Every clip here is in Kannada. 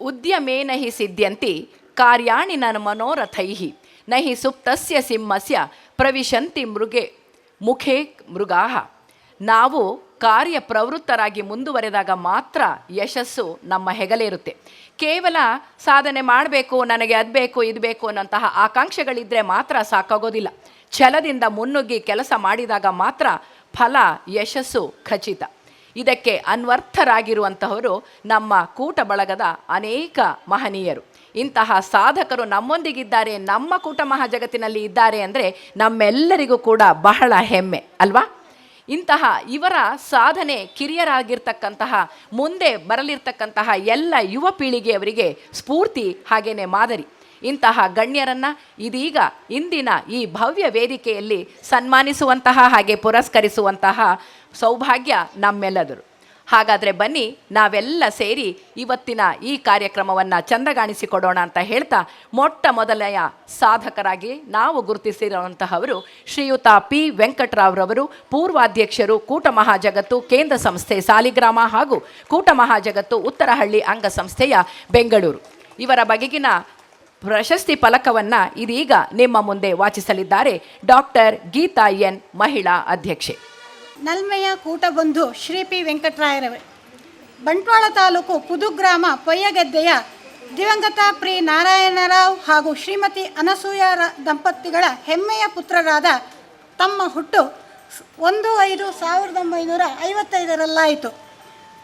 ಉದ್ಯಮೇನ ಹಿ ಸಿದ್ಧ್ಯಂತಿ ಕಾರ್ಯಾಣಿ ನನ್ನ ಮನೋರಥೈ ನ ಹಿ ಸುಪ್ತಸ್ಯ ಸಿಂಹಸ್ಯ ಪ್ರವಿಶಂತಿ ಮೃಗೆ ಮುಖೇ ಮೃಗಾಹ. ನಾವು ಕಾರ್ಯ ಪ್ರವೃತ್ತರಾಗಿ ಮುಂದುವರೆದಾಗ ಮಾತ್ರ ಯಶಸ್ಸು ನಮ್ಮ ಹೆಗಲೇರುತ್ತೆ ಕೇವಲ ಸಾಧನೆ ಮಾಡಬೇಕು, ನನಗೆ ಅದು ಬೇಕು, ಇದು ಬೇಕು ಅನ್ನೋಂತಹ ಆಕಾಂಕ್ಷೆಗಳಿದ್ದರೆ ಮಾತ್ರ ಸಾಕಾಗೋದಿಲ್ಲ. ಛಲದಿಂದ ಮುನ್ನುಗ್ಗಿ ಕೆಲಸ ಮಾಡಿದಾಗ ಮಾತ್ರ ಫಲ, ಯಶಸ್ಸು ಖಚಿತ. ಇದಕ್ಕೆ ಅನ್ವರ್ಥರಾಗಿರುವಂತಹವರು ನಮ್ಮ ಕೂಟ ಬಳಗದ ಅನೇಕ ಮಹನೀಯರು. ಇಂತಹ ಸಾಧಕರು ನಮ್ಮೊಂದಿಗಿದ್ದಾರೆ, ನಮ್ಮ ಕೂಟ ಮಹಾಜಗತ್ತಿನಲ್ಲಿ ಇದ್ದಾರೆ ಅಂದರೆ ನಮ್ಮೆಲ್ಲರಿಗೂ ಕೂಡ ಬಹಳ ಹೆಮ್ಮೆ, ಅಲ್ವಾ? ಇಂತಹ ಇವರ ಸಾಧನೆ ಕಿರಿಯರಾಗಿರ್ತಕ್ಕಂತಹ, ಮುಂದೆ ಬರಲಿರ್ತಕ್ಕಂತಹ ಎಲ್ಲ ಯುವ ಪೀಳಿಗೆಯವರಿಗೆ ಸ್ಫೂರ್ತಿ ಹಾಗೇನೆ ಮಾದರಿ. ಇಂತಹ ಗಣ್ಯರನ್ನ ಇದೀಗ ಇಂದಿನ ಈ ಭವ್ಯ ವೇದಿಕೆಯಲ್ಲಿ ಸನ್ಮಾನಿಸುವಂತಹ ಹಾಗೆ ಪುರಸ್ಕರಿಸುವಂತಹ ಸೌಭಾಗ್ಯ ನಮ್ಮೆಲ್ಲದರು. ಹಾಗಾದರೆ ಬನ್ನಿ, ನಾವೆಲ್ಲ ಸೇರಿ ಇವತ್ತಿನ ಈ ಕಾರ್ಯಕ್ರಮವನ್ನು ಚಂದಗಾಣಿಸಿಕೊಡೋಣ ಅಂತ ಹೇಳ್ತಾ ಮೊಟ್ಟ ಮೊದಲೆಯ ಸಾಧಕರಾಗಿ ನಾವು ಗುರುತಿಸಿರುವಂತಹವರು ಶ್ರೀಯುತ ಪಿ. ವೆಂಕಟರಾವ್ರವರು, ಪೂರ್ವಾಧ್ಯಕ್ಷರು ಕೂಟ ಮಹಾಜಗತ್ತು, ಕೇಂದ್ರ ಸಂಸ್ಥೆ ಸಾಲಿಗ್ರಾಮ ಹಾಗೂ ಕೂಟ ಮಹಾಜಗತ್ತು ಉತ್ತರಹಳ್ಳಿ ಅಂಗಸಂಸ್ಥೆಯ ಬೆಂಗಳೂರು. ಇವರ ಬಗೆಗಿನ ಪ್ರಶಸ್ತಿ ಫಲಕವನ್ನ ಇದೀಗ ನಿಮ್ಮ ಮುಂದೆ ವಾಚಿಸಲಿದ್ದಾರೆ ಡಾಕ್ಟರ್ ಗೀತಾ ಎನ್ ಮಹಿಳಾ ಅಧ್ಯಕ್ಷೆ. ನಲ್ಮೆಯ ಕೂಟಬಂಧು ಶ್ರೀ ಪಿ ವೆಂಕಟರಾಯರವೇ ಬಂಟ್ವಾಳ ತಾಲೂಕು ಪುದುಗ್ರಾಮ ಪೊಯ್ಯಗದ್ದೆಯ ದಿವಂಗತ ಪ್ರಿ ನಾರಾಯಣರಾವ್ ಹಾಗೂ ಶ್ರೀಮತಿ ಅನಸೂಯ ದಂಪತಿಗಳ ಹೆಮ್ಮೆಯ ಪುತ್ರರಾದ ತಮ್ಮ ಹುಟ್ಟು ಒಂದು ಐದು ಸಾವಿರದ ಒಂಬೈನೂರ ಐವತ್ತೈದರಲ್ಲಾಯಿತು.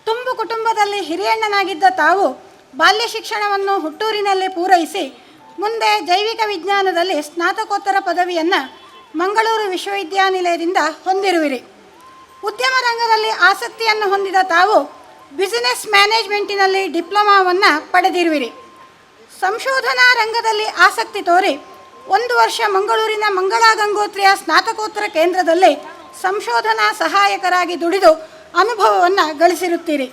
ತುಂಬು ಕುಟುಂಬದಲ್ಲಿ ಹಿರಿಯಣ್ಣನಾಗಿದ್ದ ತಾವು ಬಾಲ್ಯ ಶಿಕ್ಷಣವನ್ನು ಹುಟ್ಟೂರಿನಲ್ಲಿ ಪೂರೈಸಿ ಮುಂದೆ ಜೈವಿಕ ವಿಜ್ಞಾನದಲ್ಲಿ ಸ್ನಾತಕೋತ್ತರ ಪದವಿಯನ್ನು ಮಂಗಳೂರು ವಿಶ್ವವಿದ್ಯಾನಿಲಯದಿಂದ ಹೊಂದಿರುವಿರಿ. ಉದ್ಯಮ ರಂಗದಲ್ಲಿ ಆಸಕ್ತಿಯನ್ನು ಹೊಂದಿದ ತಾವು ಬಿಸಿನೆಸ್ ಮ್ಯಾನೇಜ್ಮೆಂಟಿನಲ್ಲಿ ಡಿಪ್ಲೊಮಾವನ್ನು ಪಡೆದಿರುವಿರಿ. ಸಂಶೋಧನಾ ರಂಗದಲ್ಲಿ ಆಸಕ್ತಿ ತೋರಿ ಒಂದು ವರ್ಷ ಮಂಗಳೂರಿನ ಮಂಗಳಾ ಗಂಗೋತ್ರಿಯ ಸ್ನಾತಕೋತ್ತರ ಕೇಂದ್ರದಲ್ಲಿ ಸಂಶೋಧನಾ ಸಹಾಯಕರಾಗಿ ದುಡಿದು ಅನುಭವವನ್ನು ಗಳಿಸಿರುತ್ತೀರಿ.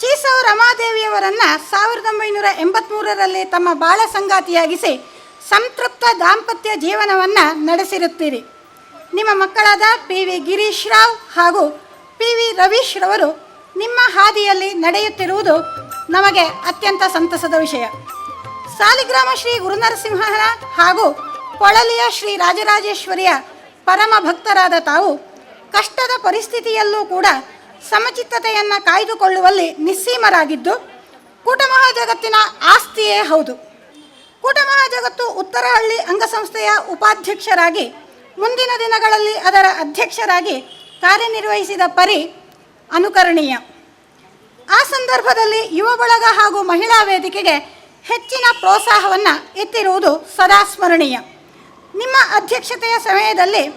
ಚೀಸವ್ ರಮಾದೇವಿಯವರನ್ನು ಸಾವಿರದ ಒಂಬೈನೂರ ಎಂಬತ್ತ್ಮೂರರಲ್ಲಿ ತಮ್ಮ ಬಾಳ ಸಂಗಾತಿಯಾಗಿಸಿ ಸಂತೃಪ್ತ ದಾಂಪತ್ಯ ಜೀವನವನ್ನು ನಡೆಸಿರುತ್ತೀರಿ. ನಿಮ್ಮ ಮಕ್ಕಳಾದ ಪಿ ವಿ ಗಿರೀಶ್ ರಾವ್ ಹಾಗೂ ಪಿ ವಿ ರವೀಶ್ ರವರು ನಿಮ್ಮ ಹಾದಿಯಲ್ಲಿ ನಡೆಯುತ್ತಿರುವುದು ನಮಗೆ ಅತ್ಯಂತ ಸಂತಸದ ವಿಷಯ. ಸಾಲಿಗ್ರಾಮ ಶ್ರೀ ಗುರುನರಸಿಂಹನ ಹಾಗೂ ಕೊಳಲಿಯ ಶ್ರೀ ರಾಜರಾಜೇಶ್ವರಿಯ ಪರಮ ಭಕ್ತರಾದ ತಾವು ಕಷ್ಟದ ಪರಿಸ್ಥಿತಿಯಲ್ಲೂ ಕೂಡ ಸಮಚಿತ್ತತೆಯನ್ನು ಕಾಯ್ದುಕೊಳ್ಳುವಲ್ಲಿ ನಿಸ್ಸೀಮರಾಗಿದ್ದು ಕೂಟಮಹಾಜಗತ್ತಿನ ಆಸ್ತಿಯೇ ಹೌದು. ಕೂಟಮಹಾಜಗತ್ತು ಉತ್ತರಹಳ್ಳಿ ಅಂಗಸಂಸ್ಥೆಯ ಉಪಾಧ್ಯಕ್ಷರಾಗಿ, ಮುಂದಿನ ದಿನಗಳಲ್ಲಿ ಅದರ ಅಧ್ಯಕ್ಷರಾಗಿ ಕಾರ್ಯನಿರ್ವಹಿಸಿದ ಪರಿ ಅನುಕರಣೀಯ. ಆ ಸಂದರ್ಭದಲ್ಲಿ ಯುವ ಬಳಗ ಹಾಗೂ ಮಹಿಳಾ ವೇದಿಕೆಗೆ ಹೆಚ್ಚಿನ ಪ್ರೋತ್ಸಾಹವನ್ನು ಎತ್ತಿರುವುದು ಸದಾ ಸ್ಮರಣೀಯ. ನಿಮ್ಮ ಅಧ್ಯಕ್ಷತೆಯ ಸಮಯದಲ್ಲಿ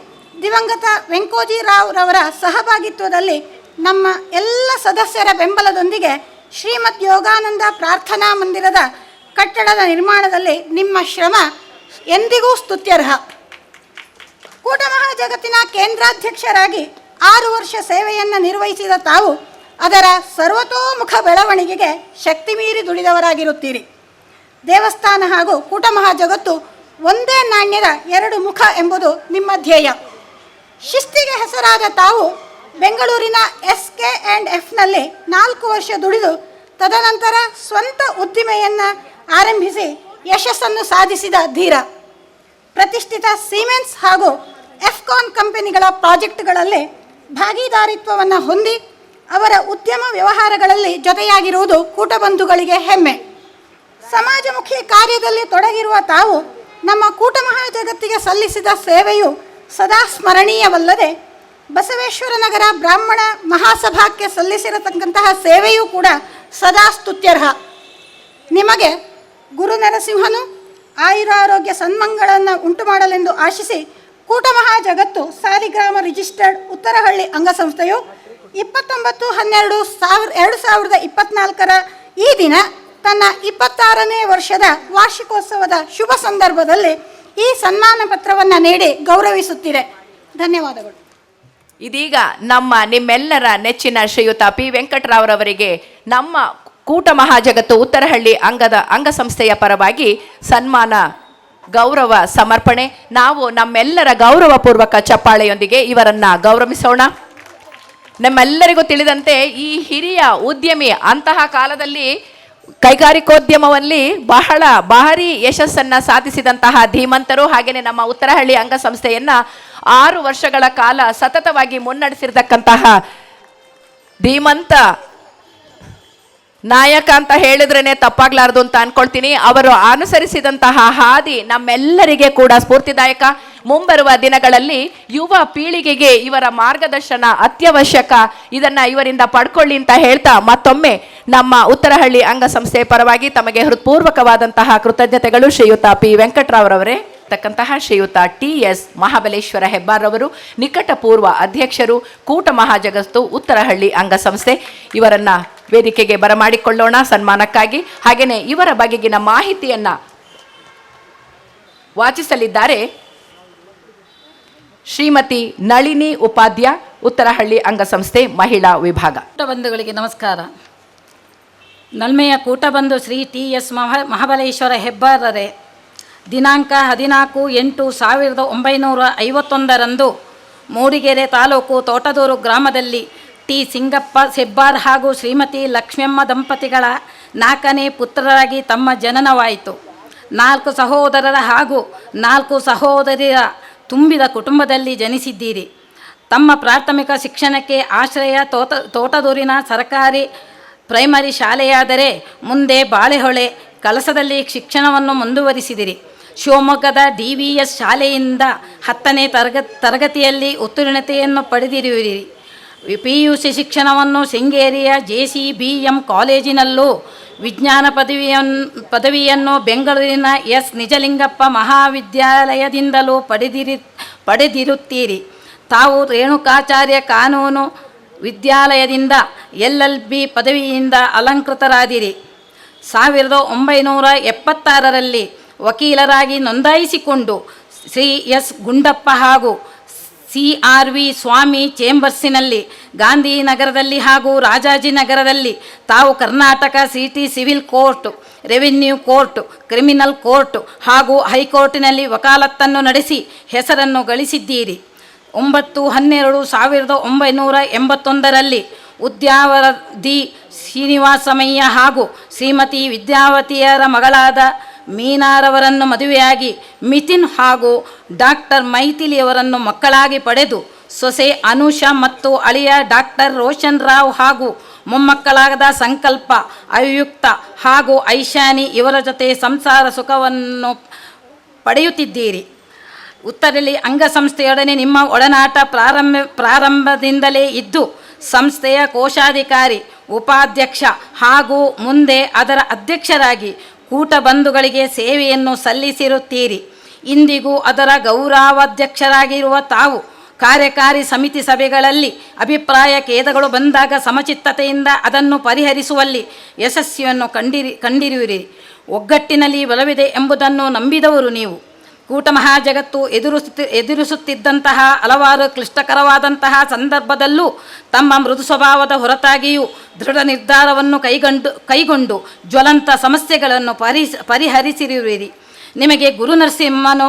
ದಿವಂಗತ ವೆಂಕೋಜಿರಾವ್ರವರ ಸಹಭಾಗಿತ್ವದಲ್ಲಿ ನಮ್ಮ ಎಲ್ಲ ಸದಸ್ಯರ ಬೆಂಬಲದೊಂದಿಗೆ ಶ್ರೀಮದ್ ಯೋಗಾನಂದ ಪ್ರಾರ್ಥನಾ ಮಂದಿರದ ಕಟ್ಟಡದ ನಿರ್ಮಾಣದಲ್ಲಿ ನಿಮ್ಮ ಶ್ರಮ ಎಂದಿಗೂ ಸ್ತುತ್ಯರ್ಹ. ಕೂಟಮಹಾ ಜಗತ್ತಿನ ಕೇಂದ್ರಾಧ್ಯಕ್ಷರಾಗಿ ಆರು ವರ್ಷ ಸೇವೆಯನ್ನು ನಿರ್ವಹಿಸಿದ ತಾವು ಅದರ ಸರ್ವತೋಮುಖ ಬೆಳವಣಿಗೆಗೆ ಶಕ್ತಿ ಮೀರಿ ದುಡಿದವರಾಗಿರುತ್ತೀರಿ. ದೇವಸ್ಥಾನ ಹಾಗೂ ಕೂಟಮಹಾ ಜಗತ್ತು ಒಂದೇ ನಾಣ್ಯದ ಎರಡು ಮುಖ ಎಂಬುದು ನಿಮ್ಮ ಧ್ಯೇಯ. ಶಿಸ್ತಿಗೆ ಹೆಸರಾದ ತಾವು ಬೆಂಗಳೂರಿನ ಎಸ್ ಕೆ ಆ್ಯಂಡ್ ಎಫ್ನಲ್ಲಿ ನಾಲ್ಕು ವರ್ಷ ದುಡಿದು, ತದನಂತರ ಸ್ವಂತ ಉದ್ದಿಮೆಯನ್ನು ಆರಂಭಿಸಿ ಯಶಸ್ಸನ್ನು ಸಾಧಿಸಿದ ಧೀರ. ಪ್ರತಿಷ್ಠಿತ ಸೀಮೆನ್ಸ್ ಹಾಗೂ ಎಫ್ಕಾನ್ ಕಂಪನಿಗಳ ಪ್ರಾಜೆಕ್ಟ್ಗಳಲ್ಲಿ ಭಾಗಿದಾರಿತ್ವವನ್ನು ಹೊಂದಿ, ಅವರ ಉದ್ಯಮ ವ್ಯವಹಾರಗಳಲ್ಲಿ ಜೊತೆಯಾಗಿರುವುದು ಕೂಟಬಂಧುಗಳಿಗೆ ಹೆಮ್ಮೆ. ಸಮಾಜಮುಖಿ ಕಾರ್ಯದಲ್ಲಿ ತೊಡಗಿರುವ ತಾವು ನಮ್ಮ ಕೂಟಮಹಾ ಜಗತ್ತಿಗೆ ಸಲ್ಲಿಸಿದ ಸೇವೆಯು ಸದಾ ಸ್ಮರಣೀಯವಲ್ಲದೆ ಬಸವೇಶ್ವರ ನಗರ ಬ್ರಾಹ್ಮಣ ಮಹಾಸಭಾಕ್ಕೆ ಸಲ್ಲಿಸಿರತಕ್ಕಂತಹ ಸೇವೆಯೂ ಕೂಡ ಸದಾ ಸ್ತುತ್ಯರ್ಹ. ನಿಮಗೆ ಗುರು ನರಸಿಂಹನು ಆಯುರಾರೋಗ್ಯ ಸನ್ಮಂಗಳನ್ನು ಉಂಟು ಮಾಡಲೆಂದು ಆಶಿಸಿ ಕೂಟಮಹಾ ಜಗತ್ತು ಸಾಲಿಗ್ರಾಮ ರಿಜಿಸ್ಟರ್ಡ್ ಉತ್ತರಹಳ್ಳಿ ಅಂಗಸಂಸ್ಥೆಯು ಇಪ್ಪತ್ತೊಂಬತ್ತು ಹನ್ನೆರಡು ಸಾವಿರ, ಎರಡು ಸಾವಿರದ ಇಪ್ಪತ್ನಾಲ್ಕರ ಈ ದಿನ ತನ್ನ ಇಪ್ಪತ್ತಾರನೇ ವರ್ಷದ ವಾರ್ಷಿಕೋತ್ಸವದ ಶುಭ ಸಂದರ್ಭದಲ್ಲಿ ಈ ಸನ್ಮಾನ ಪತ್ರವನ್ನು ನೀಡಿ ಗೌರವಿಸುತ್ತಿದೆ. ಧನ್ಯವಾದಗಳು. ಇದೀಗ ನಮ್ಮ ನಿಮ್ಮೆಲ್ಲರ ನೆಚ್ಚಿನ ಶ್ರೀಯುತ ಪಿ ವೆಂಕಟರಾವ್ರವರಿಗೆ ನಮ್ಮ ಕೂಟ ಮಹಾಜಗತ್ತು ಉತ್ತರಹಳ್ಳಿ ಅಂಗದ ಅಂಗಸಂಸ್ಥೆಯ ಪರವಾಗಿ ಸನ್ಮಾನ, ಗೌರವ, ಸಮರ್ಪಣೆ. ನಾವು ನಮ್ಮೆಲ್ಲರ ಗೌರವಪೂರ್ವಕ ಚಪ್ಪಾಳೆಯೊಂದಿಗೆ ಇವರನ್ನ ಗೌರವಿಸೋಣ. ನಮ್ಮೆಲ್ಲರಿಗೂ ತಿಳಿದಂತೆ ಈ ಹಿರಿಯ ಉದ್ಯಮಿ ಅಂತಹ ಕಾಲದಲ್ಲಿ ಕೈಗಾರಿಕೋದ್ಯಮದಲ್ಲಿ ಬಹಳ ಭಾರಿ ಯಶಸ್ಸನ್ನು ಸಾಧಿಸಿದಂತಹ ಧೀಮಂತರು. ಹಾಗೆಯೇ ನಮ್ಮ ಉತ್ತರಹಳ್ಳಿ ಅಂಗಸಂಸ್ಥೆಯನ್ನ ಆರು ವರ್ಷಗಳ ಕಾಲ ಸತತವಾಗಿ ಮುನ್ನಡೆಸಿರ್ತಕ್ಕಂತಹ ಧೀಮಂತ ನಾಯಕ ಅಂತ ಹೇಳಿದ್ರೇನೆ ತಪ್ಪಾಗ್ಲಾರ್ದು ಅಂತ ಅನ್ಕೊಳ್ತೀನಿ. ಅವರು ಅನುಸರಿಸಿದಂತಹ ಹಾದಿ ನಮ್ಮೆಲ್ಲರಿಗೆ ಕೂಡ ಸ್ಫೂರ್ತಿದಾಯಕ. ಮುಂಬರುವ ದಿನಗಳಲ್ಲಿ ಯುವ ಪೀಳಿಗೆಗೆ ಇವರ ಮಾರ್ಗದರ್ಶನ ಅತ್ಯವಶ್ಯಕ. ಇದನ್ನ ಇವರಿಂದ ಪಡ್ಕೊಳ್ಳಿ ಅಂತ ಹೇಳ್ತಾ ಮತ್ತೊಮ್ಮೆ ನಮ್ಮ ಉತ್ತರಹಳ್ಳಿ ಅಂಗಸಂಸ್ಥೆ ಪರವಾಗಿ ತಮಗೆ ಹೃತ್ಪೂರ್ವಕವಾದಂತಹ ಕೃತಜ್ಞತೆಗಳು. ಶ್ರೀಯುತ ಪಿ. ವೆಂಕಟರಾವ್ರವರೇ, ತಕ್ಕಂತಹ ಶ್ರೀಯುತ ಟಿ. ಎಸ್. ಮಹಾಬಲೇಶ್ವರ ಹೆಬ್ಬಾರ್ರವರು, ನಿಕಟಪೂರ್ವ ಅಧ್ಯಕ್ಷರು, ಕೂಟ ಮಹಾಜಗಸ್ತು ಉತ್ತರಹಳ್ಳಿ ಅಂಗಸಂಸ್ಥೆ. ಇವರನ್ನ ವೇದಿಕೆಗೆ ಬರಮಾಡಿಕೊಳ್ಳೋಣ ಸನ್ಮಾನಕ್ಕಾಗಿ. ಹಾಗೆಯೇ ಇವರ ಬಗೆಗಿನ ಮಾಹಿತಿಯನ್ನ ವಾಚಿಸಲಿದ್ದಾರೆ ಶ್ರೀಮತಿ ನಳಿನಿ ಉಪಾಧ್ಯ, ಉತ್ತರಹಳ್ಳಿ ಅಂಗಸಂಸ್ಥೆ ಮಹಿಳಾ ವಿಭಾಗ. ಕೂಟಬಂಧುಗಳಿಗೆ ನಮಸ್ಕಾರ. ನಲ್ಮೆಯ ಕೂಟಬಂಧು ಶ್ರೀ ಟಿ ಎಸ್ ಮಹ, ಮಹಾಬಲೇಶ್ವರ ಹೆಬ್ಬಾರರೇ. ದಿನಾಂಕ ಹದಿನಾಲ್ಕು ಎಂಟು ಸಾವಿರದ ಒಂಬೈನೂರ ಐವತ್ತೊಂದರಂದು ಮೂಡಿಗೆರೆ ತಾಲೂಕು ತೋಟದೂರು ಗ್ರಾಮದಲ್ಲಿ ಟಿ ಸಿಂಗಪ್ಪ ಸೆಬ್ಬಾರ್ ಹಾಗೂ ಶ್ರೀಮತಿ ಲಕ್ಷ್ಮಮ್ಮ ದಂಪತಿಗಳ ನಾಲ್ಕನೇ ಪುತ್ರರಾಗಿ ತಮ್ಮ ಜನನವಾಯಿತು. ನಾಲ್ಕು ಸಹೋದರರ ಹಾಗೂ ನಾಲ್ಕು ಸಹೋದರಿಯ ತುಂಬಿದ ಕುಟುಂಬದಲ್ಲಿ ಜನಿಸಿದ್ದೀರಿ. ತಮ್ಮ ಪ್ರಾಥಮಿಕ ಶಿಕ್ಷಣಕ್ಕೆ ಆಶ್ರಯ ತೋಟ ತೋಟದೂರಿನ ಸರ್ಕಾರಿ ಪ್ರೈಮರಿ ಶಾಲೆಯಾದರೆ ಮುಂದೆ ಬಾಳೆಹೊಳೆ ಕಲಸದಲ್ಲಿ ಶಿಕ್ಷಣವನ್ನು ಮುಂದುವರಿಸಿದಿರಿ. ಶಿವಮೊಗ್ಗದ ಡಿ ವಿ ಎಸ್ ಶಾಲೆಯಿಂದ ಹತ್ತನೇ ತರಗ, ತರಗತಿಯಲ್ಲಿ ಉತ್ತೀರ್ಣತೆಯನ್ನು ಪಡೆದಿರುವಿರಿ. ಪಿ ಯು ಸಿ ಶಿಕ್ಷಣವನ್ನು ಶೃಂಗೇರಿಯ ಜೆ ಸಿ ಬಿ ಎಂ ಕಾಲೇಜಿನಲ್ಲೂ ವಿಜ್ಞಾನ ಪದವಿಯನ್ನು ಪದವಿಯನ್ನು ಬೆಂಗಳೂರಿನ ಎಸ್. ನಿಜಲಿಂಗಪ್ಪ ಮಹಾವಿದ್ಯಾಲಯದಿಂದಲೂ ಪಡೆದಿರಿ, ಪಡೆದಿರುತ್ತೀರಿ. ತಾವು ರೇಣುಕಾಚಾರ್ಯ ಕಾನೂನು ವಿದ್ಯಾಲಯದಿಂದ ಎಲ್ ಎಲ್ ಬಿ ಪದವಿಯಿಂದ ಅಲಂಕೃತರಾದಿರಿ. ಸಾವಿರದ ಒಂಬೈನೂರ ಎಪ್ಪತ್ತಾರರಲ್ಲಿ ವಕೀಲರಾಗಿ ನೋಂದಾಯಿಸಿಕೊಂಡು ಶ್ರೀ ಎಸ್ ಗುಂಡಪ್ಪ ಹಾಗೂ ಸಿ ಆರ್ ವಿ ಸ್ವಾಮಿ ಚೇಂಬರ್ಸಿನಲ್ಲಿ, ಗಾಂಧಿನಗರದಲ್ಲಿ ಹಾಗೂ ರಾಜಾಜಿನಗರದಲ್ಲಿ ತಾವು Karnataka city civil court, revenue court, criminal court ಹಾಗೂ ಹೈಕೋರ್ಟಿನಲ್ಲಿ ವಕಾಲತ್ತನ್ನು ನಡೆಸಿ ಹೆಸರನ್ನು ಗಳಿಸಿದ್ದೀರಿ. ಒಂಬತ್ತು ಹನ್ನೆರಡು ಸಾವಿರದ ಒಂಬೈನೂರ ಎಂಬತ್ತೊಂದರಲ್ಲಿ ಉದ್ಯಾವರದಿ ಶ್ರೀನಿವಾಸಮಯ್ಯ ಹಾಗೂ ಶ್ರೀಮತಿ ವಿದ್ಯಾವತಿಯರ ಮಗಳಾದ ಮೀನಾರವರನ್ನು ಮದುವೆಯಾಗಿ ಮಿಥಿನ್ ಹಾಗೂ ಡಾಕ್ಟರ್ ಮೈಥಿಲಿಯವರನ್ನು ಮಕ್ಕಳಾಗಿ ಪಡೆದು ಸೊಸೆ ಅನುಷಾ ಮತ್ತು ಅಳಿಯ ಡಾಕ್ಟರ್ ರೋಷನ್ ರಾವ್ ಹಾಗೂ ಮೊಮ್ಮಕ್ಕಳಾಗದ ಸಂಕಲ್ಪ ಅಯುಕ್ತ ಹಾಗೂ ಐಶಾನಿ ಇವರ ಜೊತೆ ಸಂಸಾರ ಸುಖವನ್ನು ಪಡೆಯುತ್ತಿದ್ದೀರಿ. ಉತ್ತರಲ್ಲಿ ಅಂಗಸಂಸ್ಥೆಯೊಡನೆ ನಿಮ್ಮ ಒಡನಾಟ ಪ್ರಾರಂಭ, ಪ್ರಾರಂಭದಿಂದಲೇ ಇದ್ದು, ಸಂಸ್ಥೆಯ ಕೋಶಾಧಿಕಾರಿ, ಉಪಾಧ್ಯಕ್ಷ ಹಾಗೂ ಮುಂದೆ ಅದರ ಅಧ್ಯಕ್ಷರಾಗಿ ಕೂಟಬಂಧುಗಳಿಗೆ ಸೇವೆಯನ್ನು ಸಲ್ಲಿಸಿರುತ್ತೀರಿ. ಇಂದಿಗೂ ಅದರ ಗೌರವಾಧ್ಯಕ್ಷರಾಗಿರುವ ತಾವು ಕಾರ್ಯಕಾರಿ ಸಮಿತಿ ಸಭೆಗಳಲ್ಲಿ ಅಭಿಪ್ರಾಯ ಖೇದಗಳು ಬಂದಾಗ ಸಮಚಿತ್ತತೆಯಿಂದ ಅದನ್ನು ಪರಿಹರಿಸುವಲ್ಲಿ ಯಶಸ್ವಿಯನ್ನು ಕಂಡಿರಿ, ಕಂಡಿರುವಿರಿ. ಒಗ್ಗಟ್ಟಿನಲ್ಲಿ ಬಲವಿದೆ ಎಂಬುದನ್ನು ನಂಬಿದವರು ನೀವು. ಕೂಟ ಮಹಾಜಗತ್ತು ಎದುರಿಸುತ್ತಿ, ಎದುರಿಸುತ್ತಿದ್ದಂತಹ ಹಲವಾರು ಕ್ಲಿಷ್ಟಕರವಾದಂತಹ ಸಂದರ್ಭದಲ್ಲೂ ತಮ್ಮ ಮೃದು ಸ್ವಭಾವದ ಹೊರತಾಗಿಯೂ ದೃಢ ನಿರ್ಧಾರವನ್ನು ಕೈಗೊಂಡು ಕೈಗೊಂಡು ಜ್ವಲಂತ ಸಮಸ್ಯೆಗಳನ್ನು ಪರಿಸ್, ಪರಿಹರಿಸಿರುವಿರಿ. ನಿಮಗೆ ಗುರು ನರಸಿಂಹನು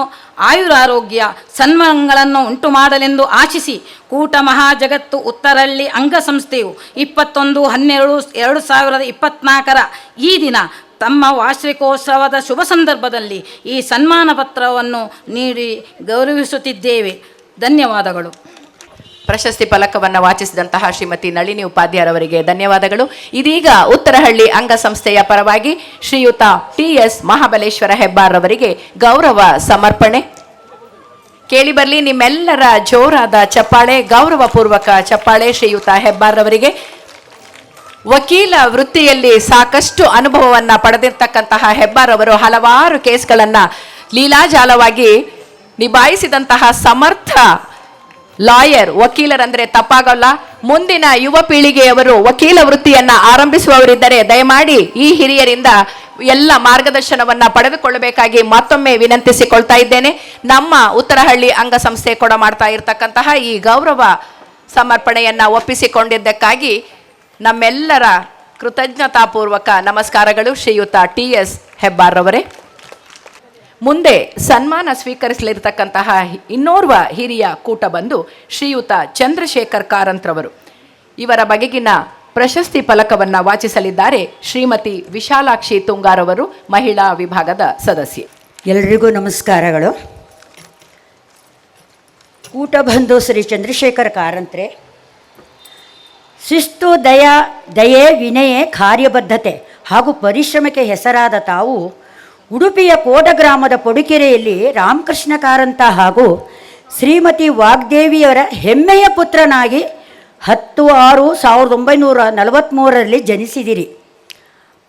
ಆಯುರಾರೋಗ್ಯ ಸನ್ಮಾನಗಳನ್ನು ಉಂಟು ಮಾಡಲೆಂದು ಆಶಿಸಿ ಕೂಟ ಮಹಾಜಗತ್ತು ಉತ್ತರಳ್ಳಿ ಅಂಗಸಂಸ್ಥೆಯು ಇಪ್ಪತ್ತೊಂದು ಹನ್ನೆರಡು, ಎರಡು ಸಾವಿರದ ಇಪ್ಪತ್ತ್ನಾಲ್ಕರ ಈ ದಿನ ತಮ್ಮ ವಾರ್ಷಿಕೋತ್ಸವದ ಶುಭ ಸಂದರ್ಭದಲ್ಲಿ ಈ ಸನ್ಮಾನ ಪತ್ರವನ್ನು ನೀಡಿ ಗೌರವಿಸುತ್ತಿದ್ದೇವೆ. ಧನ್ಯವಾದಗಳು. ಪ್ರಶಸ್ತಿ ಫಲಕವನ್ನು ವಾಚಿಸಿದಂತಹ ಶ್ರೀಮತಿ ನಳಿನಿ ಉಪಾಧ್ಯಾಯರವರಿಗೆ ಧನ್ಯವಾದಗಳು. ಇದೀಗ ಉತ್ತರಹಳ್ಳಿ ಅಂಗಸಂಸ್ಥೆಯ ಪರವಾಗಿ ಶ್ರೀಯುತ ಟಿ ಎಸ್ ಮಹಾಬಲೇಶ್ವರ ಹೆಬ್ಬಾರ್ರವರಿಗೆ ಗೌರವ ಸಮರ್ಪಣೆ. ಕೇಳಿ ಬರಲಿ ನಿಮ್ಮೆಲ್ಲರ ಜೋರಾದ ಚಪ್ಪಾಳೆ, ಗೌರವಪೂರ್ವಕ ಚಪ್ಪಾಳೆ ಶ್ರೀಯುತ ಹೆಬ್ಬಾರ್ರವರಿಗೆ. ವಕೀಲ ವೃತ್ತಿಯಲ್ಲಿ ಸಾಕಷ್ಟು ಅನುಭವವನ್ನು ಪಡೆದಿರ್ತಕ್ಕಂತಹ ಹೆಬ್ಬಾರವರು ಹಲವಾರು ಕೇಸ್ಗಳನ್ನು ಲೀಲಾಜಾಲವಾಗಿ ನಿಭಾಯಿಸಿದಂತಹ ಸಮರ್ಥ ಲಾಯರ್, ವಕೀಲರಂದ್ರೆ ತಪ್ಪಾಗಲ್ಲ. ಮುಂದಿನ ಯುವ ಪೀಳಿಗೆಯವರು ವಕೀಲ ವೃತ್ತಿಯನ್ನು ಆರಂಭಿಸುವವರಿದ್ದರೆ ದಯಮಾಡಿ ಈ ಹಿರಿಯರಿಂದ ಎಲ್ಲ ಮಾರ್ಗದರ್ಶನವನ್ನ ಪಡೆದುಕೊಳ್ಳಬೇಕಾಗಿ ಮತ್ತೊಮ್ಮೆ ವಿನಂತಿಸಿಕೊಳ್ತಾ ಇದ್ದೇನೆ. ನಮ್ಮ ಉತ್ತರಹಳ್ಳಿ ಅಂಗಸಂಸ್ಥೆ ಕೂಡ ಮಾಡ್ತಾ ಇರತಕ್ಕಂತಹ ಈ ಗೌರವ ಸಮರ್ಪಣೆಯನ್ನು ಒಪ್ಪಿಸಿಕೊಂಡಿದ್ದಕ್ಕಾಗಿ ನಮ್ಮೆಲ್ಲರ ಕೃತಜ್ಞತಾಪೂರ್ವಕ ನಮಸ್ಕಾರಗಳು ಶ್ರೀಯುತ ಟಿ ಎಸ್ ಹೆಬ್ಬಾರ್ರವರೇ ಮುಂದೆ ಸನ್ಮಾನ ಸ್ವೀಕರಿಸಲಿರ್ತಕ್ಕಂತಹ ಇನ್ನೋರ್ವ ಹಿರಿಯ ಕೂಟ ಬಂದು ಶ್ರೀಯುತ ಚಂದ್ರಶೇಖರ್ ಕಾರಂತ್ರವರು. ಇವರ ಬಗೆಗಿನ ಪ್ರಶಸ್ತಿ ಫಲಕವನ್ನು ವಾಚಿಸಲಿದ್ದಾರೆ ಶ್ರೀಮತಿ ವಿಶಾಲಾಕ್ಷಿ ತುಂಗಾರವರು, ಮಹಿಳಾ ವಿಭಾಗದ ಸದಸ್ಯೆ. ಎಲ್ರಿಗೂ ನಮಸ್ಕಾರಗಳು. ಕೂಟಬಂಧು ಶ್ರೀ ಚಂದ್ರಶೇಖರ್ ಕಾರಂತ್ರೆ. ಶಿಸ್ತು, ದಯ, ದಯೆ, ವಿನಯೆ, ಕಾರ್ಯಬದ್ಧತೆ ಹಾಗೂ ಪರಿಶ್ರಮಕ್ಕೆ ಹೆಸರಾದ ತಾವು ಉಡುಪಿಯ ಕೋಟ ಗ್ರಾಮದ ಪಡುಕೆರೆಯಲ್ಲಿ ರಾಮಕೃಷ್ಣ ಕಾರಂತ ಹಾಗೂ ಶ್ರೀಮತಿ ವಾಗ್ದೇವಿಯವರ ಹೆಮ್ಮೆಯ ಪುತ್ರನಾಗಿ ಹತ್ತು ಆರು ಸಾವಿರದ ಒಂಬೈನೂರ ನಲವತ್ತ್ಮೂರರಲ್ಲಿ ಜನಿಸಿದಿರಿ.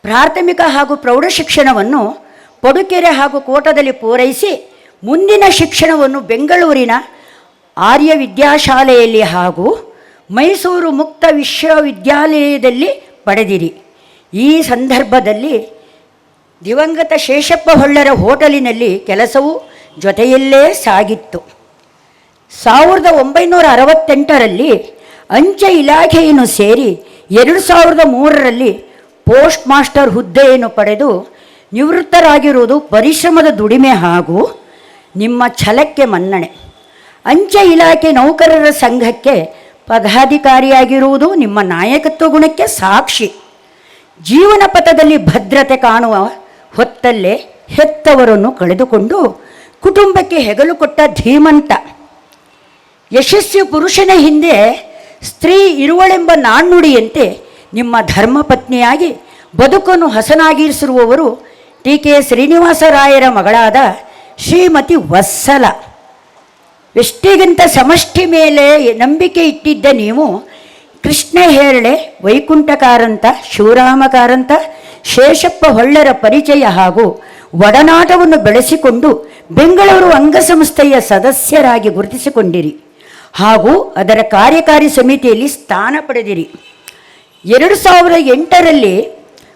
ಪ್ರಾಥಮಿಕ ಹಾಗೂ ಪ್ರೌಢ ಶಿಕ್ಷಣವನ್ನು ಪಡುಕೆರೆ ಹಾಗೂ ಕೋಟದಲ್ಲಿ ಪೂರೈಸಿ ಮುಂದಿನ ಶಿಕ್ಷಣವನ್ನು ಬೆಂಗಳೂರಿನ ಆರ್ಯ ವಿದ್ಯಾಶಾಲೆಯಲ್ಲಿ ಹಾಗೂ ಮೈಸೂರು ಮುಕ್ತ ವಿಶ್ವವಿದ್ಯಾಲಯದಲ್ಲಿ ಪಡೆದಿರಿ. ಈ ಸಂದರ್ಭದಲ್ಲಿ ದಿವಂಗತ ಶೇಷಪ್ಪ ಹೊಳ್ಳರ ಹೋಟೆಲಿನಲ್ಲಿ ಕೆಲಸವು ಜೊತೆಯಲ್ಲೇ ಸಾಗಿತ್ತು. ಸಾವಿರದ ಒಂಬೈನೂರ ಅರವತ್ತೆಂಟರಲ್ಲಿ ಅಂಚೆ ಇಲಾಖೆಯನ್ನು ಸೇರಿ ಎರಡು ಸಾವಿರದ ಮೂರರಲ್ಲಿ ಪೋಸ್ಟ್ ಮಾಸ್ಟರ್ ಹುದ್ದೆಯನ್ನು ಪಡೆದು ನಿವೃತ್ತರಾಗಿರುವುದು ಪರಿಶ್ರಮದ ದುಡಿಮೆ ಹಾಗೂ ನಿಮ್ಮ ಛಲಕ್ಕೆ ಮನ್ನಣೆ. ಅಂಚೆ ಇಲಾಖೆ ನೌಕರರ ಸಂಘಕ್ಕೆ ಪದಾಧಿಕಾರಿಯಾಗಿರುವುದು ನಿಮ್ಮ ನಾಯಕತ್ವ ಗುಣಕ್ಕೆ ಸಾಕ್ಷಿ. ಜೀವನ ಪಥದಲ್ಲಿ ಭದ್ರತೆ ಕಾಣುವ ಹೊತ್ತಲ್ಲೇ ಹೆತ್ತವರನ್ನು ಕಳೆದುಕೊಂಡು ಕುಟುಂಬಕ್ಕೆ ಹೆಗಲು ಕೊಟ್ಟ ಧೀಮಂತ. ಯಶಸ್ವಿ ಪುರುಷನ ಹಿಂದೆ ಸ್ತ್ರೀ ಇರುವಳೆಂಬ ನಾಣ್ಣುಡಿಯಂತೆ ನಿಮ್ಮ ಧರ್ಮಪತ್ನಿಯಾಗಿ ಬದುಕನ್ನು ಹಸನಾಗಿರಿಸಿರುವವರು ಟಿ ಕೆ ಶ್ರೀನಿವಾಸರಾಯರ ಮಗಳಾದ ಶ್ರೀಮತಿ ವತ್ಸಲ. ಎಷ್ಟಿಗಿಂತ ಸಮಷ್ಟಿ ಮೇಲೆ ನಂಬಿಕೆ ಇಟ್ಟಿದ್ದ ನೀವು? ಕೃಷ್ಣ ಹೇರಳೆ, ವೈಕುಂಠಕಾರಂತ, ಶಿವರಾಮಕಾರಂತ ಶಿವರಾಮ ಕಾರಂತ ಶೇಷಪ್ಪ ಹೊಳ್ಳರ ಪರಿಚಯ ಹಾಗೂ ಒಡನಾಟವನ್ನು ಬೆಳೆಸಿಕೊಂಡು ಬೆಂಗಳೂರು ಅಂಗಸಂಸ್ಥೆಯ ಸದಸ್ಯರಾಗಿ ಗುರುತಿಸಿಕೊಂಡಿರಿ ಹಾಗೂ ಅದರ ಕಾರ್ಯಕಾರಿ ಸಮಿತಿಯಲ್ಲಿ ಸ್ಥಾನ ಪಡೆದಿರಿ. ಎರಡು ಸಾವಿರದ ಎಂಟರಲ್ಲಿ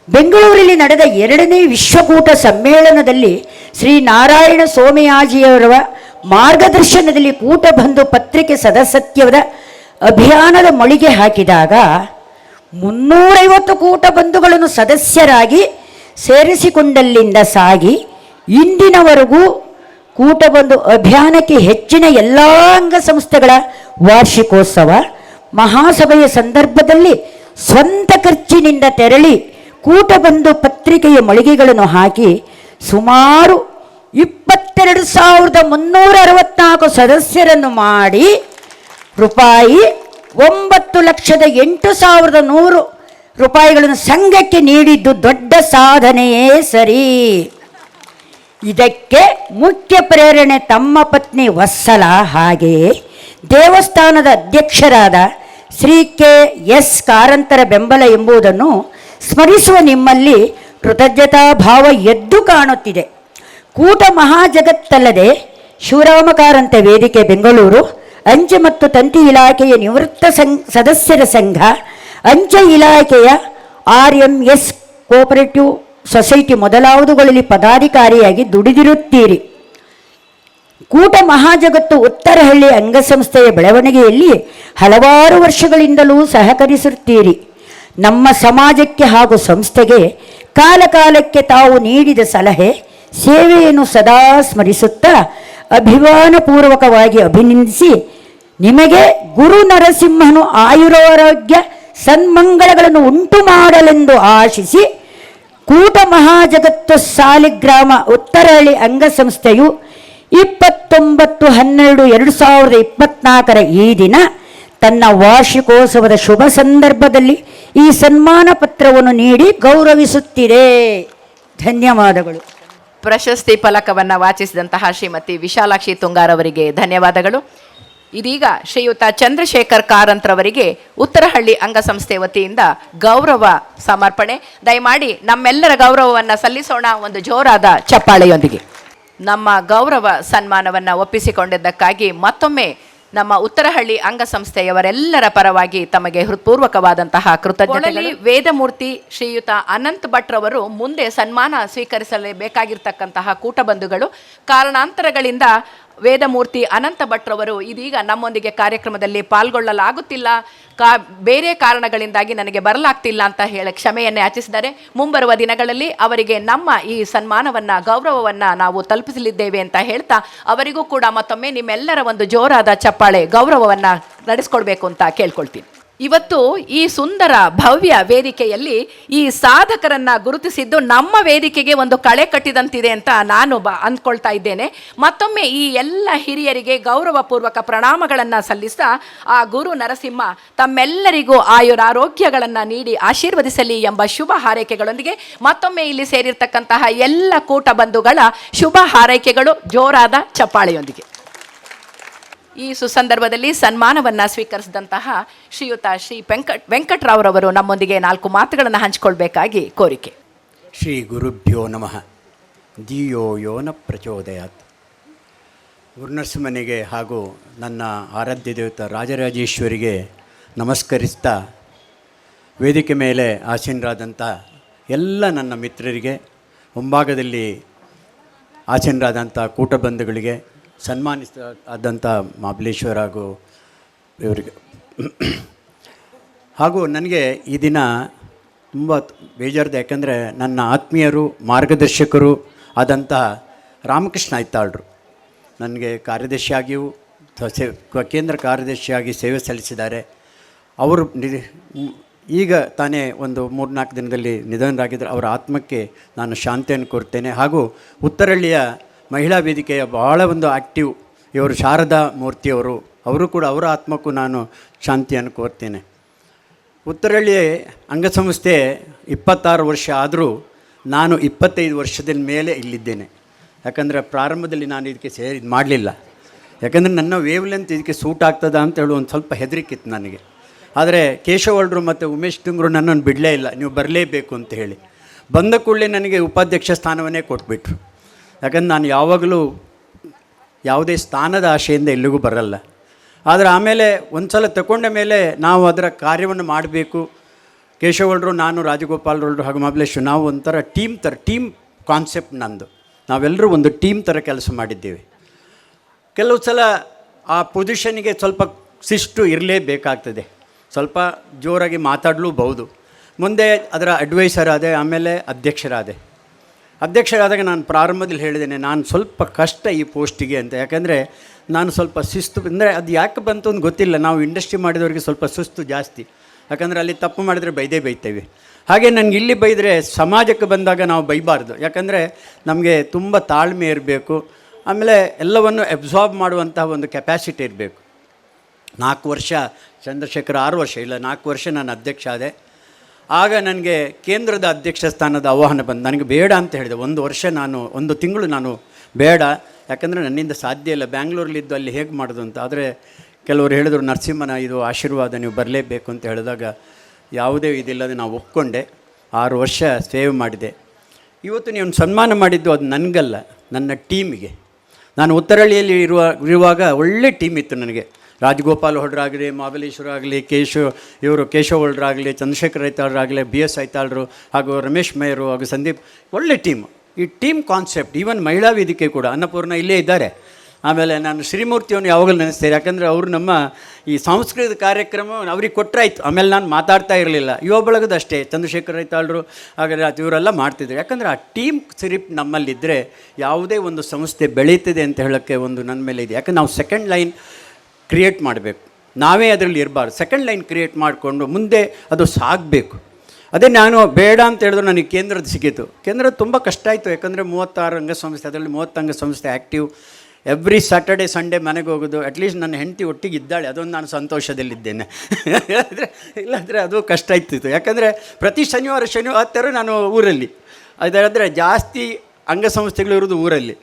ಬೆಂಗಳೂರಲ್ಲಿ ನಡೆದ ಎರಡನೇ ವಿಶ್ವಕೂಟ ಸಮ್ಮೇಳನದಲ್ಲಿ ಶ್ರೀ ನಾರಾಯಣ ಸೋಮಯಾಜಿಯವರ ಮಾರ್ಗದರ್ಶನದಲ್ಲಿ ಕೂಟಬಂಧು ಪತ್ರಿಕೆ ಸದಸ್ಯತ್ವದ ಅಭಿಯಾನದ ಮಳಿಗೆ ಹಾಕಿದಾಗ ಮುನ್ನೂರೈವತ್ತು ಕೂಟಬಂಧುಗಳನ್ನು ಸದಸ್ಯರಾಗಿ ಸೇರಿಸಿಕೊಂಡಲ್ಲಿಂದ ಸಾಗಿ ಇಂದಿನವರೆಗೂ ಕೂಟಬಂಧು ಅಭಿಯಾನಕ್ಕೆ ಹೆಚ್ಚಿನ ಎಲ್ಲ ಅಂಗಸಂಸ್ಥೆಗಳ ವಾರ್ಷಿಕೋತ್ಸವ ಮಹಾಸಭೆಯ ಸಂದರ್ಭದಲ್ಲಿ ಸ್ವಂತ ಖರ್ಚಿನಿಂದ ತೆರಳಿ ಕೂಟಬಂಧು ಪತ್ರಿಕೆಯ ಮಳಿಗೆಗಳನ್ನು ಹಾಕಿ ಸುಮಾರು ಇಪ್ಪತ್ತೆರಡು ಸಾವಿರದ ಮುನ್ನೂರ ಅರವತ್ನಾಲ್ಕು ಸದಸ್ಯರನ್ನು ಮಾಡಿ ರೂಪಾಯಿ ಒಂಬತ್ತು ಲಕ್ಷದ ಎಂಟು ಸಾವಿರದ ನೂರು ರೂಪಾಯಿಗಳನ್ನು ಸಂಘಕ್ಕೆ ನೀಡಿದ್ದು ದೊಡ್ಡ ಸಾಧನೆಯೇ ಸರಿ. ಇದಕ್ಕೆ ಮುಖ್ಯ ಪ್ರೇರಣೆ ತಮ್ಮ ಪತ್ನಿ ವತ್ಸಲ. ಹಾಗೆಯೇ ದೇವಸ್ಥಾನದ ಅಧ್ಯಕ್ಷರಾದ ಶ್ರೀ ಕೆ ಎಸ್ ಕಾರಂತರ ಬೆಂಬಲ ಎಂಬುದನ್ನು ಸ್ಮರಿಸುವ ನಿಮ್ಮಲ್ಲಿ ಕೃತಜ್ಞತಾ ಭಾವ ಎದ್ದು ಕಾಣುತ್ತಿದೆ. ಕೂಟ ಮಹಾಜಗತ್ತಲ್ಲದೆ ಶಿವರಾಮಕಾರಂತೆ ವೇದಿಕೆ ಬೆಂಗಳೂರು, ಅಂಚೆ ಮತ್ತು ತಂತಿ ಇಲಾಖೆಯ ನಿವೃತ್ತ ಸಂಘ, ಸದಸ್ಯರ ಸಂಘ, ಅಂಚೆ ಇಲಾಖೆಯ R M S cooperative society ಮೊದಲಾದವುಗಳಲ್ಲಿ ಪದಾಧಿಕಾರಿಯಾಗಿ ದುಡಿದಿರುತ್ತೀರಿ. ಕೂಟ ಮಹಾಜಗತ್ತು ಉತ್ತರಹಳ್ಳಿ ಅಂಗಸಂಸ್ಥೆಯ ಬೆಳವಣಿಗೆಯಲ್ಲಿ ಹಲವಾರು ವರ್ಷಗಳಿಂದಲೂ ಸಹಕರಿಸುತ್ತೀರಿ ನಮ್ಮ ಸಮಾಜಕ್ಕೆ ಹಾಗೂ ಸಂಸ್ಥೆಗೆ ಕಾಲಕಾಲಕ್ಕೆ ತಾವು ನೀಡಿದ ಸಲಹೆ ಸೇವೆಯನ್ನು ಸದಾ ಸ್ಮರಿಸುತ್ತಾ ಅಭಿಮಾನಪೂರ್ವಕವಾಗಿ ಅಭಿನಂದಿಸಿ, ನಿಮಗೆ ಗುರು ನರಸಿಂಹನು ಆಯುರಾರೋಗ್ಯ ಸನ್ಮಂಗಳಗಳನ್ನು ಉಂಟು ಮಾಡಲೆಂದು ಆಶಿಸಿ, ಕೂಟ ಮಹಾಜಗತ್ತು ಸಾಲಿಗ್ರಾಮ ಉತ್ತರಹಳ್ಳಿ ಅಂಗಸಂಸ್ಥೆಯು ಇಪ್ಪತ್ತೊಂಬತ್ತು ಹನ್ನೆರಡು ಎರಡು ಸಾವಿರದ ಇಪ್ಪತ್ನಾಲ್ಕರ ಈ ದಿನ ತನ್ನ ವಾರ್ಷಿಕೋತ್ಸವದ ಶುಭ ಸಂದರ್ಭದಲ್ಲಿ ಈ ಸನ್ಮಾನ ಪತ್ರವನ್ನು ನೀಡಿ ಗೌರವಿಸುತ್ತಿದೆ. ಧನ್ಯವಾದಗಳು. ಪ್ರಶಸ್ತಿ ಫಲಕವನ್ನು ವಾಚಿಸಿದಂತಹ ಶ್ರೀಮತಿ ವಿಶಾಲಾಕ್ಷಿ ತುಂಗಾರವರಿಗೆ ಧನ್ಯವಾದಗಳು. ಇದೀಗ ಶ್ರೀಯುತ ಚಂದ್ರಶೇಖರ್ ಕಾರಂತ್ರವರಿಗೆ ಉತ್ತರಹಳ್ಳಿ ಅಂಗಸಂಸ್ಥೆ ವತಿಯಿಂದ ಗೌರವ ಸಮರ್ಪಣೆ. ದಯಮಾಡಿ ನಮ್ಮೆಲ್ಲರ ಗೌರವವನ್ನು ಸಲ್ಲಿಸೋಣ. ಒಂದು ಜೋರಾದ ಚಪ್ಪಾಳೆಯೊಂದಿಗೆ. ನಮ್ಮ ಗೌರವ ಸನ್ಮಾನವನ್ನು ಒಪ್ಪಿಸಿಕೊಂಡಿದ್ದಕ್ಕಾಗಿ ಮತ್ತೊಮ್ಮೆ ನಮ್ಮ ಉತ್ತರಹಳ್ಳಿ ಅಂಗಸಂಸ್ಥೆಯವರೆಲ್ಲರ ಪರವಾಗಿ ತಮಗೆ ಹೃತ್ಪೂರ್ವಕವಾದಂತಹ ಕೃತಜ್ಞತೆಗಳು. ವೇದಮೂರ್ತಿ ಶ್ರೀಯುತ ಅನಂತ್ ಭಟ್ರವರು ಮುಂದೆ ಸನ್ಮಾನ ಸ್ವೀಕರಿಸಲೇಬೇಕಾಗಿರ್ತಕ್ಕಂತಹ ಕೂಟಬಂಧುಗಳು ಕಾರಣಾಂತರಗಳಿಂದ ವೇದಮೂರ್ತಿ ಅನಂತ ಭಟ್ರವರು ಇದೀಗ ನಮ್ಮೊಂದಿಗೆ ಕಾರ್ಯಕ್ರಮದಲ್ಲಿ ಪಾಲ್ಗೊಳ್ಳಲಾಗುತ್ತಿಲ್ಲ. ಕಾ, ಬೇರೆ ಕಾರಣಗಳಿಂದಾಗಿ ನನಗೆ ಬರಲಾಗ್ತಿಲ್ಲ ಅಂತ ಹೇಳಿ ಕ್ಷಮೆಯನ್ನು ಯಾಚಿಸಿದ್ದಾರೆ ಮುಂಬರುವ ದಿನಗಳಲ್ಲಿ ಅವರಿಗೆ ನಮ್ಮ ಈ ಸನ್ಮಾನವನ್ನು, ಗೌರವವನ್ನು ನಾವು ತಲುಪಿಸಲಿದ್ದೇವೆ ಅಂತ ಹೇಳ್ತಾ, ಅವರಿಗೂ ಕೂಡ ಮತ್ತೊಮ್ಮೆ ನಿಮ್ಮೆಲ್ಲರ ಒಂದು ಜೋರಾದ ಚಪ್ಪಾಳೆ ಗೌರವವನ್ನು ನಡೆಸ್ಕೊಳ್ಬೇಕು ಅಂತ ಕೇಳ್ಕೊಳ್ತೀನಿ. ಇವತ್ತು ಈ ಸುಂದರ ಭವ್ಯ ವೇದಿಕೆಯಲ್ಲಿ ಈ ಸಾಧಕರನ್ನ ಗುರುತಿಸಿದ್ದು ನಮ್ಮ ವೇದಿಕೆಗೆ ಒಂದು ಕಳೆ ಕಟ್ಟಿದಂತಿದೆ ಅಂತ ನಾನು ಬ ಅಂದ್ಕೊಳ್ತಾ ಇದ್ದೇನೆ. ಮತ್ತೊಮ್ಮೆ ಈ ಎಲ್ಲ ಹಿರಿಯರಿಗೆ ಗೌರವಪೂರ್ವಕ ಪ್ರಣಾಮಗಳನ್ನು ಸಲ್ಲಿಸ್ತಾ ಆ ಗುರು ನರಸಿಂಹ ತಮ್ಮೆಲ್ಲರಿಗೂ ಆಯುರಾರೋಗ್ಯಗಳನ್ನು ನೀಡಿ ಆಶೀರ್ವದಿಸಲಿ ಎಂಬ ಶುಭ ಹಾರೈಕೆಗಳೊಂದಿಗೆ ಮತ್ತೊಮ್ಮೆ ಇಲ್ಲಿ ಸೇರಿರ್ತಕ್ಕಂತಹ ಎಲ್ಲ ಕೂಟ ಬಂಧುಗಳ ಶುಭ ಹಾರೈಕೆಗಳು ಜೋರಾದ ಚಪ್ಪಾಳೆಯೊಂದಿಗೆ. ಈ ಸುಸಂದರ್ಭದಲ್ಲಿ ಸನ್ಮಾನವನ್ನು ಸ್ವೀಕರಿಸಿದಂತಹ ಶ್ರೀಯುತ ಶ್ರೀ ವೆಂಕಟ್ ವೆಂಕಟರಾವ್ರವರು ನಮ್ಮೊಂದಿಗೆ ನಾಲ್ಕು ಮಾತುಗಳನ್ನು ಹಂಚಿಕೊಳ್ಬೇಕಾಗಿ ಕೋರಿಕೆ. ಶ್ರೀ ಗುರುಭ್ಯೋ ನಮಃ. ದಿಯೋ ಯೋನ ಪ್ರಚೋದಯಾತ್. ಗುರುನರಸಿಂಹನಿಗೆ ಹಾಗೂ ನನ್ನ ಆರಾಧ್ಯ ದೇವತ ರಾಜರಾಜೇಶ್ವರಿಗೆ ನಮಸ್ಕರಿಸ್ತಾ ವೇದಿಕೆ ಮೇಲೆ ಆಸೀನರಾದಂಥ ಎಲ್ಲ ನನ್ನ ಮಿತ್ರರಿಗೆ ಮುಂಭಾಗದಲ್ಲಿ ಆಸೀನರಾದಂಥ ಕೂಟಬಂಧುಗಳಿಗೆ ಸನ್ಮಾನಿಸ ಆದಂಥ ಮಹಾಬಲೇಶ್ವರ ಹಾಗೂ ಇವರಿಗೆ. ಹಾಗೂ ನನಗೆ ಈ ದಿನ ತುಂಬ ಬೇಜಾರ್ದು, ಯಾಕಂದರೆ ನನ್ನ ಆತ್ಮೀಯರು, ಮಾರ್ಗದರ್ಶಕರು ಆದಂತಹ ರಾಮಕೃಷ್ಣ ಐತಾಳ್ರು ನನಗೆ ಕಾರ್ಯದರ್ಶಿಯಾಗಿಯೂ ಸೇ ಕೇಂದ್ರ ಕಾರ್ಯದರ್ಶಿಯಾಗಿ ಸೇವೆ ಸಲ್ಲಿಸಿದ್ದಾರೆ. ಅವರು ಈಗ ತಾನೇ ಒಂದು ಮೂರು ನಾಲ್ಕು ದಿನದಲ್ಲಿ ನಿಧನರಾಗಿದ್ದರು ಅವರ ಆತ್ಮಕ್ಕೆ ನಾನು ಶಾಂತಿಯನ್ನು ಕೋರ್ತೇನೆ ಹಾಗೂ ಉತ್ತರಹಳ್ಳಿಯ ಮಹಿಳಾ ವೇದಿಕೆಯ ಬಹಳ ಒಂದು ಆ್ಯಕ್ಟಿವ್ ಇವರು ಶಾರದಾ ಮೂರ್ತಿಯವರು ಅವರು. ಕೂಡ ಅವರ ಆತ್ಮಕ್ಕೂ ನಾನು ಶಾಂತಿಯನ್ನು ಕೋರ್ತೇನೆ. ಉತ್ತರಹಳ್ಳಿ ಅಂಗಸಂಸ್ಥೆ ಇಪ್ಪತ್ತಾರು ವರ್ಷ ಆದರೂ ನಾನು ಇಪ್ಪತ್ತೈದು ವರ್ಷದ ಮೇಲೆ ಇಲ್ಲಿದ್ದೇನೆ. ಯಾಕಂದರೆ ಪ್ರಾರಂಭದಲ್ಲಿ ನಾನು ಇದಕ್ಕೆ ಸೇರಿ ಮಾಡಲಿಲ್ಲ. ಯಾಕಂದರೆ ನನ್ನ ವೇವ್ ಲೆಂತ್ ಇದಕ್ಕೆ ಸೂಟ್ ಆಗ್ತದ ಅಂತ ಹೇಳಿ ಒಂದು ಸ್ವಲ್ಪ ಹೆದರಿಕಿತ್ತು ನನಗೆ. ಆದರೆ ಕೇಶವಳ್ರು ಮತ್ತು ಉಮೇಶ್ ತುಂಗರು ನನ್ನನ್ನು ಬಿಡಲೇ ಇಲ್ಲ. ನೀವು ಬರಲೇಬೇಕು ಅಂತ ಹೇಳಿ. ಬಂದ ಕೂಡಲೇ ನನಗೆ ಉಪಾಧ್ಯಕ್ಷ ಸ್ಥಾನವನ್ನೇ ಕೊಟ್ಬಿಟ್ರು. ಯಾಕಂದ್ರೆ ನಾನು ಯಾವಾಗಲೂ ಯಾವುದೇ ಸ್ಥಾನದ ಆಶೆಯಿಂದ ಎಲ್ಲಿಗೂ ಬರಲ್ಲ. ಆದರೆ ಆಮೇಲೆ ಒಂದು ಸಲ ತಗೊಂಡ ಮೇಲೆ ನಾವು ಅದರ ಕಾರ್ಯವನ್ನು ಮಾಡಬೇಕು. ಕೇಶವಳ್ರು ನಾನು ರಾಜಗೋಪಾಲ್ರವರು ಹಾಗೂ ಮಹಾಬಲೇಶ್ವರ್, ನಾವು ಒಂಥರ ಟೀಮ್ ಥರ, ಟೀಮ್ ಕಾನ್ಸೆಪ್ಟ್ ನಂದು. ನಾವೆಲ್ಲರೂ ಒಂದು ಟೀಮ್ ಥರ ಕೆಲಸ ಮಾಡಿದ್ದೇವೆ. ಕೆಲವು ಸಲ ಆ ಪೊಸಿಷನಿಗೆ ಸ್ವಲ್ಪ ಶಿಸ್ತು ಇರಲೇಬೇಕಾಗ್ತದೆ. ಸ್ವಲ್ಪ ಜೋರಾಗಿ ಮಾತಾಡಲೂಬಹುದು. ಮುಂದೆ ಅದರ ಅಡ್ವೈಸರ್ ಆದೆ, ಆಮೇಲೆ ಅಧ್ಯಕ್ಷರಾದೆ. ಅಧ್ಯಕ್ಷರಾದಾಗ ನಾನು ಪ್ರಾರಂಭದಲ್ಲಿ ಹೇಳಿದ್ದೇನೆ, ನಾನು ಸ್ವಲ್ಪ ಕಷ್ಟ ಈ ಪೋಸ್ಟಿಗೆ ಅಂತ. ಯಾಕಂದರೆ ನಾನು ಸ್ವಲ್ಪ ಶಿಸ್ತು, ಅಂದರೆ ಅದು ಯಾಕೆ ಬಂತು ಅಂತ ಗೊತ್ತಿಲ್ಲ. ನಾವು ಇಂಡಸ್ಟ್ರಿ ಮಾಡಿದವರಿಗೆ ಸ್ವಲ್ಪ ಸುಸ್ತು ಜಾಸ್ತಿ. ಯಾಕಂದರೆ ಅಲ್ಲಿ ತಪ್ಪು ಮಾಡಿದರೆ ಬೈದೇ ಬೈತೇವೆ. ಹಾಗೆ ನನಗೆ ಇಲ್ಲಿ ಬೈದರೆ ಸಮಾಜಕ್ಕೆ ಬಂದಾಗ ನಾವು ಬೈಬಾರ್ದು. ಯಾಕಂದರೆ ನಮಗೆ ತುಂಬ ತಾಳ್ಮೆ ಇರಬೇಕು. ಆಮೇಲೆ ಎಲ್ಲವನ್ನು ಅಬ್ಸಾರ್ಬ್ ಮಾಡುವಂತಹ ಒಂದು ಕೆಪ್ಯಾಸಿಟಿ ಇರಬೇಕು. ನಾಲ್ಕು ವರ್ಷ, ಚಂದ್ರಶೇಖರ್ ಆರು ವರ್ಷ, ಇಲ್ಲ ನಾಲ್ಕು ವರ್ಷ ನಾನು ಅಧ್ಯಕ್ಷ ಆದೆ. ಆಗ ನನಗೆ ಕೇಂದ್ರದ ಅಧ್ಯಕ್ಷ ಸ್ಥಾನದ ಆಹ್ವಾನ ಬಂದು ನನಗೆ ಬೇಡ ಅಂತ ಹೇಳಿದೆ. ಒಂದು ವರ್ಷ ನಾನು, ಒಂದು ತಿಂಗಳು ನಾನು ಬೇಡ. ಯಾಕಂದರೆ ನನ್ನಿಂದ ಸಾಧ್ಯ ಇಲ್ಲ. ಬ್ಯಾಂಗ್ಳೂರಲ್ಲಿದ್ದು ಅಲ್ಲಿ ಹೇಗೆ ಮಾಡೋದು ಅಂತ. ಆದರೆ ಕೆಲವರು ಹೇಳಿದರು, ನರಸಿಂಹನ ಇದು ಆಶೀರ್ವಾದ ನೀವು ಬರಲೇಬೇಕು ಅಂತ ಹೇಳಿದಾಗ ಯಾವುದೇ ಇದಿಲ್ಲದೆ ನಾವು ಒಪ್ಕೊಂಡೆ. ಆರು ವರ್ಷ ಸೇವೆ ಮಾಡಿದೆ. ಇವತ್ತು ನೀವು ಸನ್ಮಾನ ಮಾಡಿದ್ದು ಅದು ನನಗಲ್ಲ, ನನ್ನ ಟೀಮಿಗೆ. ನಾನು ಉತ್ತರಹಳ್ಳಿಯಲ್ಲಿ ಇರುವ, ಇರುವಾಗ ಒಳ್ಳೆ ಟೀಮ್ ಇತ್ತು ನನಗೆ. ರಾಜಗೋಪಾಲ್ ಹೊಡ್ರಾಗಲಿ ಮಾಬಲೇಶ್ವರ ಆಗಲಿ ಕೇಶವ್, ಇವರು ಕೇಶವ ಹೊಡ್ರಾಗಲಿ ಚಂದ್ರಶೇಖರ್ ಐತಾಳ್ರಾಗಲಿ ಬಿ ಎಸ್ ಐತಾಳ್ರು ಹಾಗೂ ರಮೇಶ್ ಮೇಯರು ಹಾಗೂ ಸಂದೀಪ್, ಒಳ್ಳೆ ಟೀಮ್. ಈ ಟೀಮ್ ಕಾನ್ಸೆಪ್ಟ್, ಈವನ್ ಮಹಿಳಾ ವೇದಿಕೆ ಕೂಡ, ಅನ್ನಪೂರ್ಣ ಇಲ್ಲೇ ಇದ್ದಾರೆ. ಆಮೇಲೆ ನಾನು ಶ್ರೀಮೂರ್ತಿಯವನು ಯಾವಾಗಲೂ ನೆನೆಸ್ತೇನೆ, ಯಾಕಂದರೆ ಅವರು ನಮ್ಮ ಈ ಸಾಂಸ್ಕೃತಿಕ ಕಾರ್ಯಕ್ರಮ ಅವ್ರಿಗೆ ಕೊಟ್ಟರಾಯ್ತು ಆಮೇಲೆ ನಾನು ಮಾತಾಡ್ತಾ ಇರಲಿಲ್ಲ. ಯುವ ಬಳಗದ ಅಷ್ಟೇ, ಚಂದ್ರಶೇಖರ್ ರೈತಾಳ್ರು ಹಾಗಾದರೆ ಇವರೆಲ್ಲ ಮಾಡ್ತಿದ್ರು. ಯಾಕಂದರೆ ಆ ಟೀಮ್ ಸಿರಿಪ್ ನಮ್ಮಲ್ಲಿದ್ದರೆ ಯಾವುದೇ ಒಂದು ಸಂಸ್ಥೆ ಬೆಳೀತಿದೆ ಅಂತ ಹೇಳೋಕ್ಕೆ ಒಂದು ನನ್ನ ಮೇಲೆ ಇದೆ ಯಾಕಂದ್ರೆ ನಾವು ಸೆಕೆಂಡ್ ಲೈನ್ ಕ್ರಿಯೇಟ್ ಮಾಡಬೇಕು. ನಾವೇ ಅದರಲ್ಲಿ ಇರಬಾರ್ದು. ಸೆಕೆಂಡ್ ಲೈನ್ ಕ್ರಿಯೇಟ್ ಮಾಡಿಕೊಂಡು ಮುಂದೆ ಅದು ಸಾಗಬೇಕು. ಅದೇ ನಾನು ಬೇಡ ಅಂತ ಹೇಳಿದ್ರು ನನಗೆ ಕೇಂದ್ರದ ಸಿಕ್ಕಿತು ಕೇಂದ್ರ ತುಂಬ ಕಷ್ಟ ಆಯಿತು. ಯಾಕಂದರೆ ಮೂವತ್ತಾರು ಅಂಗಸಂಸ್ಥೆ, ಅದರಲ್ಲಿ ಮೂವತ್ತು ಅಂಗಸಂಸ್ಥೆ ಆ್ಯಕ್ಟಿವ್ ಎವ್ರಿ ಸ್ಯಾಟರ್ಡೆ ಸಂಡೇ ಮನೆಗೆ ಹೋಗೋದು ಅಟ್ಲೀಸ್ಟ್ ನನ್ನ ಹೆಂಡತಿ ಒಟ್ಟಿಗೆ ಇದ್ದಾಳೆ. ಅದೊಂದು ನಾನು ಸಂತೋಷದಲ್ಲಿದ್ದೇನೆ. ಇಲ್ಲಾಂದರೆ ಇಲ್ಲಾಂದರೆ ಅದು ಕಷ್ಟ ಇರ್ತಿತ್ತು ಯಾಕಂದರೆ ಪ್ರತಿ ಶನಿವಾರ ಶನಿವಾರ ನಾನು ಊರಲ್ಲಿ. ಅದಾದರೆ ಜಾಸ್ತಿ ಅಂಗಸಂಸ್ಥೆಗಳು ಇರೋದು ಊರಲ್ಲಿ.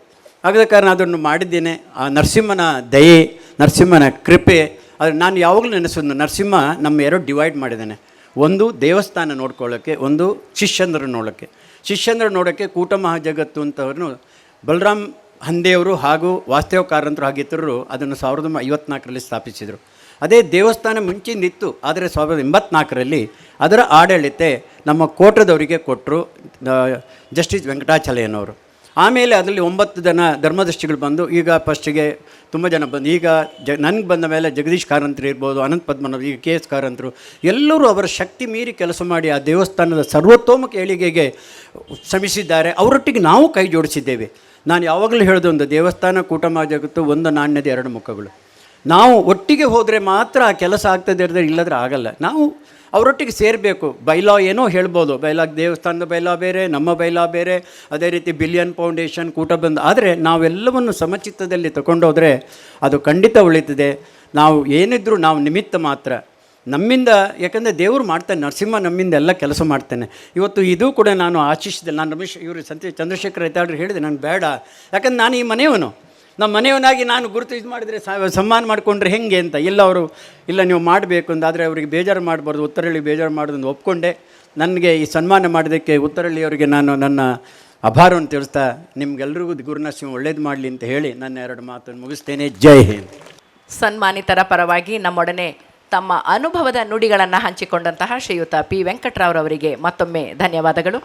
ಆಗದ ಕಾರಣ ಅದನ್ನು ಮಾಡಿದ್ದೇನೆ. ಆ ನರಸಿಂಹನ ದಯೆ ನರಸಿಂಹನ ಕೃಪೆ, ಆದರೆ ನಾನು ಯಾವಾಗಲೂ ನೆನೆಸೋದು ನರಸಿಂಹ ನಮ್ಮ ಎರಡು ಡಿವೈಡ್ ಮಾಡಿದ್ದಾನೆ. ಒಂದು ದೇವಸ್ಥಾನ ನೋಡ್ಕೊಳ್ಳೋಕ್ಕೆ ಒಂದು ಶಿಷ್ಯಂದ್ರ ನೋಡೋಕ್ಕೆ ಶಿಷ್ಯಂದ್ರ ನೋಡೋಕ್ಕೆ ಕೂಟ ಮಹಾಜಗತ್ತು ಅಂತವ್ರನ್ನು ಬಲರಾಮ್ ಹಂದೆಯವರು ಹಾಗೂ ವಾಸ್ತವಕಾರಂತರು ಇತರರು ಅದನ್ನು ಸಾವಿರದ ಐವತ್ನಾಲ್ಕರಲ್ಲಿ ಸ್ಥಾಪಿಸಿದರು. ಅದೇ ದೇವಸ್ಥಾನ ಮುಂಚಿನಿತ್ತು ಆದರೆ ಸಾವಿರದ ಎಂಬತ್ನಾಲ್ಕರಲ್ಲಿ ಅದರ ಆಡಳಿತ ನಮ್ಮ ಕೋಟದವರಿಗೆ ಕೊಟ್ಟರು ಜಸ್ಟಿಸ್ ವೆಂಕಟಾಚಲಯ್ಯನವರು. ಆಮೇಲೆ ಅದರಲ್ಲಿ ಒಂಬತ್ತು ಜನ ಧರ್ಮದೃಷ್ಟಿಗಳು ಬಂದು, ಈಗ ಫಸ್ಟಿಗೆ ತುಂಬ ಜನ ಬಂದು, ಈಗ ಜ, ನನಗೆ ಬಂದ ಮೇಲೆ ಜಗದೀಶ್ ಕಾರಂತರು ಇರ್ಬೋದು, ಅನಂತ ಪದ್ಮನಾಭ್, ಈಗ ಕೆ ಎಸ್ ಕಾರಂತರು, ಎಲ್ಲರೂ ಅವರ ಶಕ್ತಿ ಮೀರಿ ಕೆಲಸ ಮಾಡಿ ಆ ದೇವಸ್ಥಾನದ ಸರ್ವತೋಮುಖ ಏಳಿಗೆಗೆ ಶ್ರಮಿಸಿದ್ದಾರೆ. ಅವರೊಟ್ಟಿಗೆ ನಾವು ಕೈ ಜೋಡಿಸಿದ್ದೇವೆ. ನಾನು ಯಾವಾಗಲೂ ಹೇಳೋದು ಒಂದು, ದೇವಸ್ಥಾನ ಕೂಟಮ ಜಗತ್ತು ಒಂದು ನಾಣ್ಯದ ಎರಡು ಮುಖಗಳು. ನಾವು ಒಟ್ಟಿಗೆ ಹೋದರೆ ಮಾತ್ರ ಆ ಕೆಲಸ ಆಗ್ತದೆ ಇರದ್ರೆ ಇಲ್ಲದ್ರೆ ಆಗಲ್ಲ. ನಾವು ಅವರೊಟ್ಟಿಗೆ ಸೇರಬೇಕು. ಬೈಲಾ ಏನೋ ಹೇಳ್ಬೋದು. ಬೈಲಾ ದೇವಸ್ಥಾನದ ಬೈಲಾ ಬೇರೆ, ನಮ್ಮ ಬೈಲಾ ಬೇರೆ, ಅದೇ ರೀತಿ ಬಿಲಿಯನ್ ಫೌಂಡೇಶನ್ ಕೂಟ ಬಂದು, ಆದರೆ ನಾವೆಲ್ಲವನ್ನು ಸಮಚಿತ್ತದಲ್ಲಿ ತಗೊಂಡೋದ್ರೆ ಅದು ಖಂಡಿತ ಉಳಿತದೆ. ನಾವು ಏನಿದ್ರೂ ನಾವು ನಿಮಿತ್ತ ಮಾತ್ರ. ನಮ್ಮಿಂದ, ಯಾಕಂದರೆ ದೇವರು ಮಾಡ್ತಾನೆ, ನರಸಿಂಹ ನಮ್ಮಿಂದ ಎಲ್ಲ ಕೆಲಸ ಮಾಡ್ತಾನೆ. ಇವತ್ತು ಇದು ಕೂಡ ನಾನು ಆಶಿಸಿದೆ ನಾನು ರಮೇಶ್, ಇವರು ಸಂತೆ ಚಂದ್ರಶೇಖರ್ ಐತಾಡ್ರು ಹೇಳಿದೆ ನಾನು ಬೇಡ. ಯಾಕಂದ್ರೆ ನಾನು ಈ ಮನೆಯವನು. ನಮ್ಮ ಮನೆಯವನಾಗಿ ನಾನು ಗುರುತು ಇದು ಮಾಡಿದರೆ ಸಮ್ಮಾನ ಮಾಡಿಕೊಂಡ್ರೆ ಹೆಂಗೆ ಅಂತ. ಇಲ್ಲ ಅವರು, ಇಲ್ಲ ನೀವು ಮಾಡಬೇಕು ಅಂತ ಆದರೆ ಅವರಿಗೆ ಬೇಜಾರು ಮಾಡಬಾರ್ದು, ಉತ್ತರಳ್ಳಿ ಬೇಜಾರು ಮಾಡೋದನ್ನು ಒಪ್ಕೊಂಡೆ. ನನಗೆ ಈ ಸನ್ಮಾನ ಮಾಡೋದಕ್ಕೆ ಉತ್ತರಳ್ಳಿಯವರಿಗೆ ನಾನು ನನ್ನ ಅಭಾರವನ್ನು ತಿಳಿಸ್ತಾ, ನಿಮ್ಗೆಲ್ರಿಗೂ ಗುರುನರಸಿಂಹ ಒಳ್ಳೇದು ಮಾಡಲಿ ಅಂತ ಹೇಳಿ ನನ್ನ ಎರಡು ಮಾತನ್ನು ಮುಗಿಸ್ತೇನೆ. ಜೈ ಹಿಂದ್. ಸನ್ಮಾನಿತರ ಪರವಾಗಿ ನಮ್ಮೊಡನೆ ತಮ್ಮ ಅನುಭವದ ನುಡಿಗಳನ್ನು ಹಂಚಿಕೊಂಡಂತಹ ಶ್ರೀಯುತ ಪಿ ವೆಂಕಟರಾವ್ರವರಿಗೆ ಮತ್ತೊಮ್ಮೆ ಧನ್ಯವಾದಗಳು.